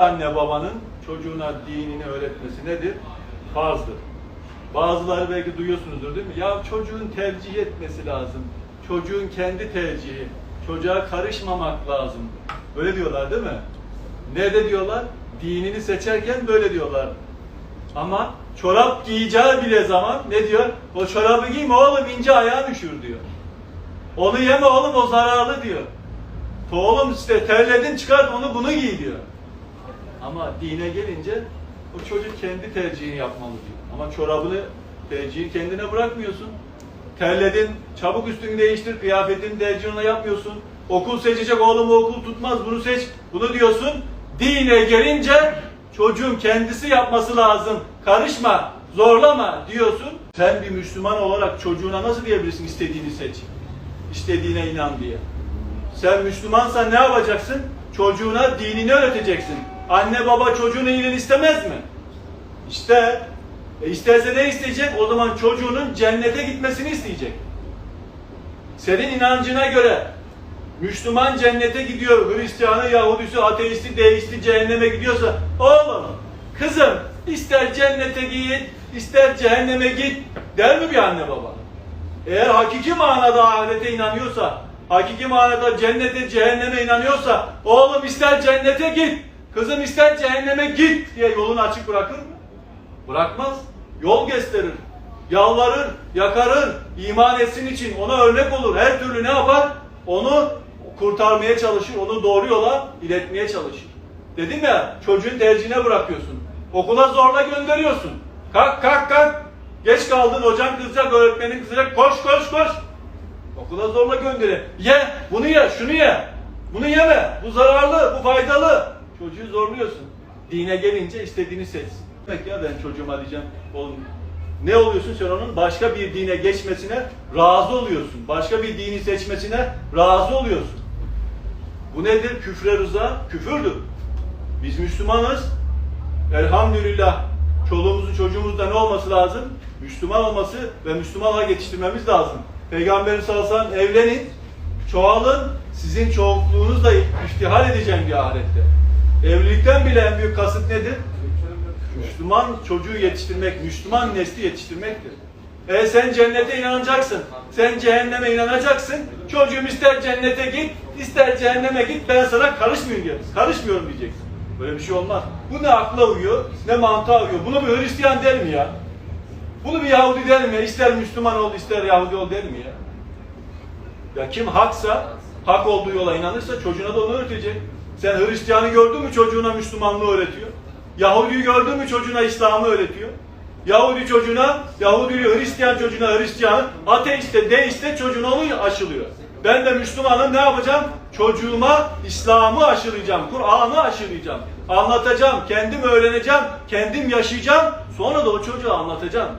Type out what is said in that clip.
anne babanın çocuğuna dinini öğretmesi nedir? Farzdır. Bazıları belki duyuyorsunuzdur değil mi? Ya çocuğun tercih etmesi lazım. Çocuğun kendi tercihi. Çocuğa karışmamak lazım. Böyle diyorlar değil mi? Ne de diyorlar? Dinini seçerken böyle diyorlar. Ama çorap giyeceği bile zaman ne diyor? O çorabı giyme oğlum ince ayağın üşür diyor. Onu yeme oğlum o zararlı diyor. Oğlum işte terledin çıkart onu bunu giy diyor. Ama dine gelince o çocuk kendi tercihini yapmalı diyor. Ama çorabını tercihi kendine bırakmıyorsun. Terledin, çabuk üstünü değiştir, kıyafetini tercihine yapmıyorsun. Okul seçecek, oğlum okul tutmaz, bunu seç, bunu diyorsun. Dine gelince çocuğun kendisi yapması lazım. Karışma, zorlama diyorsun. Sen bir Müslüman olarak çocuğuna nasıl diyebilirsin istediğini seç, istediğine inan diye. Sen Müslümansan ne yapacaksın? Çocuğuna dinini öğreteceksin. Anne baba çocuğun iyiliğini istemez mi? İşte e isterse ne isteyecek? O zaman çocuğunun cennete gitmesini isteyecek. Senin inancına göre Müslüman cennete gidiyor, Hristiyanı, Yahudisi, ateisti, deisti cehenneme gidiyorsa oğlum, kızım ister cennete git, ister cehenneme git der mi bir anne baba? Eğer hakiki manada ahirete inanıyorsa, hakiki manada cennete, cehenneme inanıyorsa, oğlum ister cennete git, kızım ister cehenneme git diye yolunu açık bırakır mı? Bırakmaz. Yol gösterir. Yalvarır, yakarır, iman etsin için ona örnek olur. Her türlü ne yapar? Onu kurtarmaya çalışır, onu doğru yola iletmeye çalışır. Dedim ya, çocuğun tercihine bırakıyorsun. Okula zorla gönderiyorsun. Kalk, kalk, kalk. Geç kaldın, hocan kızacak, öğretmenin kızacak. Koş, koş, koş. Okula zorla gönderi. Ye, bunu ye, şunu ye. Bunu yeme. Bu zararlı, bu faydalı. Çocuğu zorluyorsun. Dine gelince istediğini seç. Demek ya ben çocuğuma diyeceğim, oğlum ne oluyorsun sen onun? Başka bir dine geçmesine razı oluyorsun. Başka bir dini seçmesine razı oluyorsun. Bu nedir? Küfre rıza, küfürdür. Biz Müslümanız. Elhamdülillah çoluğumuzun çocuğumuzda ne olması lazım? Müslüman olması ve Müslümanlığa yetiştirmemiz lazım. Peygamberin sallallahu evlenin, çoğalın, sizin çoğunluğunuzla iftihar edeceğim bir ahirette. Evlilikten bile en büyük kasıt nedir? Müslüman çocuğu yetiştirmek, Müslüman nesli yetiştirmektir. E sen cennete inanacaksın. Sen cehenneme inanacaksın. Çocuğum ister cennete git, ister cehenneme git. Ben sana karışmıyorum diyeceksin. Karışmıyorum diyeceksin. Böyle bir şey olmaz. Bu ne akla uyuyor, ne mantığa uyuyor. Bunu bir Hristiyan der mi ya? Bunu bir Yahudi der mi? ya? İster Müslüman ol, ister Yahudi ol der mi ya? Ya kim haksa, hak olduğu yola inanırsa çocuğuna da onu öğretecek. Sen Hristiyanı gördün mü çocuğuna Müslümanlığı öğretiyor. Yahudi'yi gördün mü çocuğuna İslam'ı öğretiyor. Yahudi çocuğuna, Yahudi Hristiyan çocuğuna Hristiyan, ateiste, deiste çocuğuna onu aşılıyor. Ben de Müslümanım ne yapacağım? Çocuğuma İslam'ı aşılayacağım, Kur'an'ı aşılayacağım. Anlatacağım, kendim öğreneceğim, kendim yaşayacağım. Sonra da o çocuğa anlatacağım.